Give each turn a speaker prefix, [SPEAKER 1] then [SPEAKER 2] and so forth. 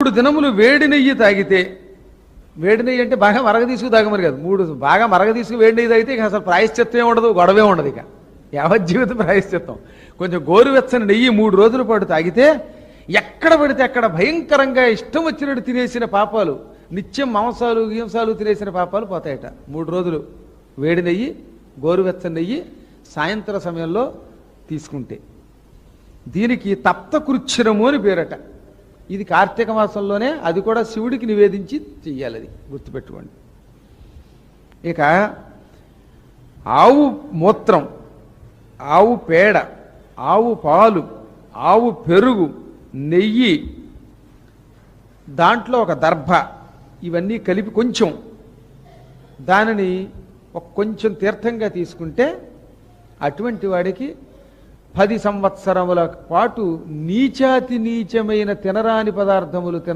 [SPEAKER 1] మూడు దినములు వేడి నెయ్యి తాగితే వేడి నెయ్యి అంటే బాగా మరగ తీసుకు తాగమని కాదు. మూడు బాగా మరగ తీసుకు వేడి నెయ్యి తాగితే ఇక అసలు ప్రాయశ్చిత్తం ఉండదు గొడవే ఉండదు ఇక. యావజ్జీవితం ప్రాయశ్చిత్తం. కొంచెం గోరువెచ్చని నెయ్యి మూడు రోజుల పాటు తాగితే ఎక్కడ పడితే అక్కడ భయంకరంగా ఇష్టం వచ్చినట్టు తినేసిన పాపాలు నిత్యం మాంసాలు హింసాలు తినేసిన పాపాలు పోతాయట. మూడు రోజులు వేడి నెయ్యి గోరువెచ్చని నెయ్యి సాయంత్ర సమయంలో తీసుకుంటే. దీనికి తప్త కృచ్ఛ్రము అని పేరట. ఇది కార్తీక మాసంలోనే అది కూడా శివుడికి నివేదించి చెయ్యాలి అది. గుర్తుపెట్టుకోండి. ఇక ఆవు మూత్రం ఆవు పేడ ఆవు పాలు ఆవు పెరుగు నెయ్యి దాంట్లో ఒక దర్భ ఇవన్నీ కలిపి కొంచెం. దానిని ఒక కొంచెం తీర్థంగా తీసుకుంటే అటువంటి వాడికి పది సంవత్సరముల పాటు నీచాతి నీచమైన తినరాని పదార్థములు తిన